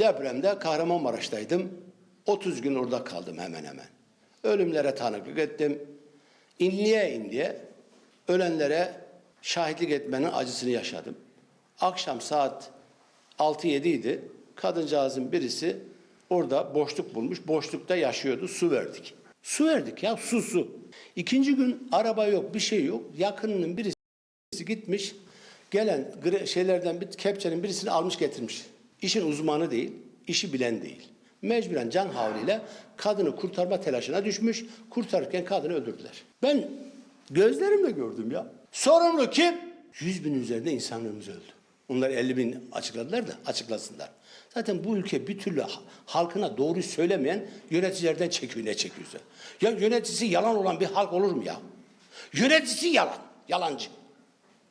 Depremde Kahramanmaraş'taydım. 30 gün orada kaldım hemen hemen. Ölümlere tanıklık ettim. İnliye inliye ölenlere şahitlik etmenin acısını yaşadım. Akşam saat 6-7 idi. Kadıncağızın birisi orada boşluk bulmuş. Boşlukta yaşıyordu. Su verdik. Su verdik ya su su. İkinci gün araba yok bir şey yok. Yakınının birisi gitmiş. Gelen şeylerden bir kepçenin birisini almış getirmiş. İşin uzmanı değil, işi bilen değil. Mecburen can havliyle kadını kurtarma telaşına düşmüş. Kurtarırken kadını öldürdüler. Ben gözlerimle gördüm ya. Sorumlu kim? 100 bin üzerinde insanlığımız öldü. Onlar 50 bin açıkladılar da açıklasınlar. Zaten bu ülke bir türlü ha- halkına doğruyu söylemeyen yöneticilerden çekiyor ne çekiyorsa. Ya yöneticisi yalan olan bir halk olur mu ya? Yöneticisi yalan, yalancı.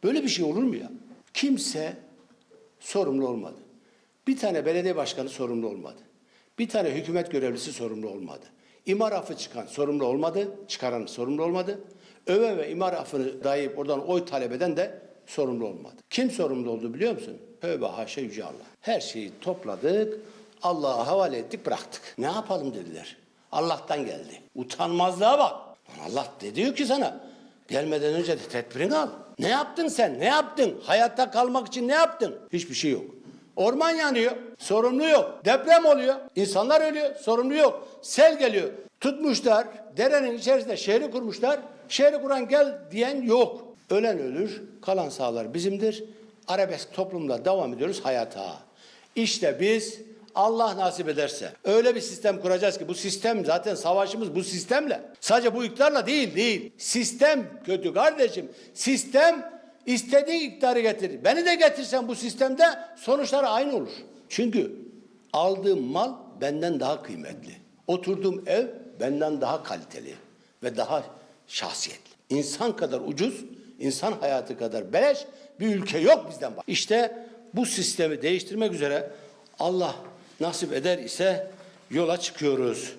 Böyle bir şey olur mu ya? Kimse sorumlu olmadı. Bir tane belediye başkanı sorumlu olmadı. Bir tane hükümet görevlisi sorumlu olmadı. İmar affı çıkan sorumlu olmadı, çıkaran sorumlu olmadı. Öve ve imar affını dayayıp oradan oy talep eden de sorumlu olmadı. Kim sorumlu oldu biliyor musun? Tövbe haşa yüce Allah. Her şeyi topladık, Allah'a havale ettik, bıraktık. Ne yapalım dediler. Allah'tan geldi. Utanmazlığa bak. Allah de diyor ki sana, gelmeden önce de tedbirini al. Ne yaptın sen? Ne yaptın? Hayatta kalmak için ne yaptın? Hiçbir şey yok. Orman yanıyor, sorumlu yok. Deprem oluyor, insanlar ölüyor, sorumlu yok. Sel geliyor, tutmuşlar, derenin içerisinde şehri kurmuşlar. Şehri kuran gel diyen yok. Ölen ölür, kalan sağlar bizimdir. Arabesk toplumda devam ediyoruz hayata. İşte biz Allah nasip ederse öyle bir sistem kuracağız ki bu sistem zaten savaşımız bu sistemle. Sadece bu iktidarla değil değil. Sistem kötü kardeşim. Sistem istediği iktidarı getirir. Beni de getirsen bu sistemde sonuçları aynı olur. Çünkü aldığım mal benden daha kıymetli. Oturduğum ev benden daha kaliteli ve daha şahsiyetli. İnsan kadar ucuz, insan hayatı kadar beleş bir ülke yok bizden. bak. İşte bu sistemi değiştirmek üzere Allah nasip eder ise yola çıkıyoruz.